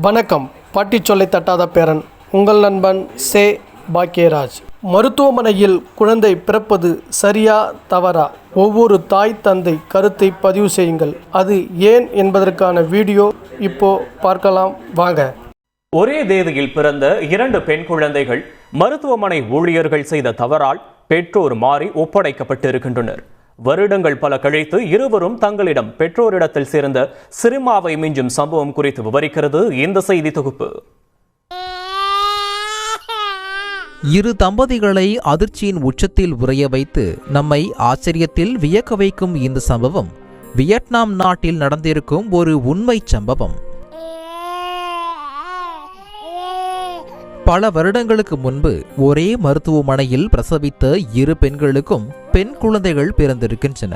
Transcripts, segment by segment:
வணக்கம். பாட்டி சொல்லை தட்டாத பேரன். உங்கள் நண்பன் சே. பாக்கியராஜ். மருத்துவமனையில் குழந்தை பிறப்பது சரியா தவறா? ஒவ்வொரு தாய் தந்தை கருத்தை பதிவு செய்யுங்கள். அது ஏன் என்பதற்கான வீடியோ இப்போ பார்க்கலாம். வாங்க. ஒரே தேதியில் பிறந்த இரண்டு பெண் குழந்தைகள் மருத்துவமனை ஊழியர்கள் செய்த தவறால் பெற்றோர் மாறி ஒப்படைக்கப்பட்டிருக்கின்றனர். வருடங்கள் பல கழித்து இருவரும் தங்களிடம் பெற்றோரிடத்தில் சேர்ந்த சிறுமாவை மிஞ்சும் சம்பவம் குறித்து விவரிக்கிறது இந்த செய்தி தொகுப்பு. இரு தம்பதிகளை அதிர்ச்சியின் உச்சத்தில் உறைய வைத்து நம்மை ஆச்சரியத்தில் வியக்க வைக்கும் இந்த சம்பவம் வியட்நாம் நாட்டில் நடந்திருக்கும் ஒரு உண்மை சம்பவம். பல வருடங்களுக்கு முன்பு ஒரே மருத்துவமனையில் பிரசவித்த இரு பெண்களுக்கும் பெண் குழந்தைகள் பிறந்திருக்கின்றன.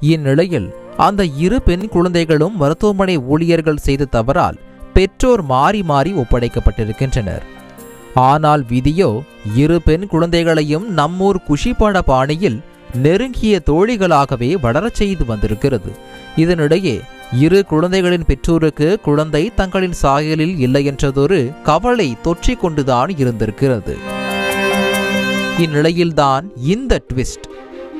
இந்நிலையில் அந்த இரு பெண் குழந்தைகளும் மருத்துவமனை ஊழியர்கள் செய்த தவறால் பெற்றோர் மாறி மாறி ஒப்படைக்கப்பட்டிருக்கின்றனர். ஆனால் விதியோ இரு பெண் குழந்தைகளையும் நம்மூர் குஷிப்பாட பாணியில் நெருங்கிய தோழிகளாகவே வளரச் செய்து வந்திருக்கிறது. இதனிடையே இரு குழந்தைகளின் பெற்றோருக்கு குழந்தை தங்களின் சாயலில் இல்லை என்றதொரு கவலை தொற்றிக் கொண்டுதான் இருந்திருக்கிறது. இந்நிலையில்தான் இந்த ட்விஸ்ட்.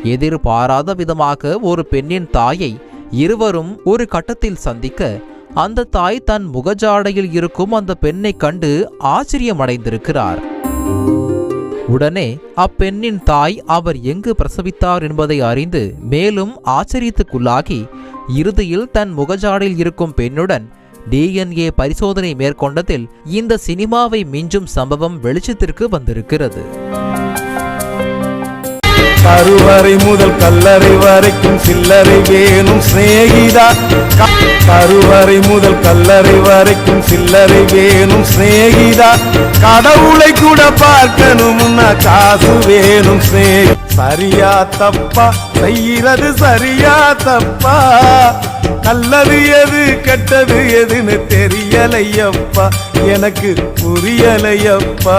எதிர்பாராத விதமாக ஒரு பெண்ணின் தாயை இருவரும் ஒரு கட்டத்தில் சந்திக்க அந்த தாய் தன் முகஜாடையில் இருக்கும் அந்த பெண்ணை கண்டு ஆச்சரியமடைந்திருக்கிறார். உடனே அப்பெண்ணின் தாய் அவர் எங்கு பிரசவித்தார்? என்பதை அறிந்து மேலும் ஆச்சரியத்துக்குள்ளாகி இறுதியில் தன் முகஜாடில் இருக்கும் பெண்ணுடன் டிஎன்ஏ பரிசோதனை மேற்கொண்டதில் இந்த சினிமாவை மிஞ்சும் சம்பவம் வெளிச்சத்திற்கு வந்திருக்கிறது. கருவறை முதல் கல்லறை வரைக்கும் சில்லறை வேணும் சிநேகிதா. கருவறை முதல் கல்லறை வரைக்கும் சில்லறை வேணும் சிநேகிதா. கடவுளை கூட பார்க்கணும்னா காசு வேணும் சிநேகி சரியா தப்பா? செய்யறது சரியா தப்பா? நல்லது எது கெட்டது எதுன்னு தெரியலையப்பா. எனக்கு புரியலையப்பா.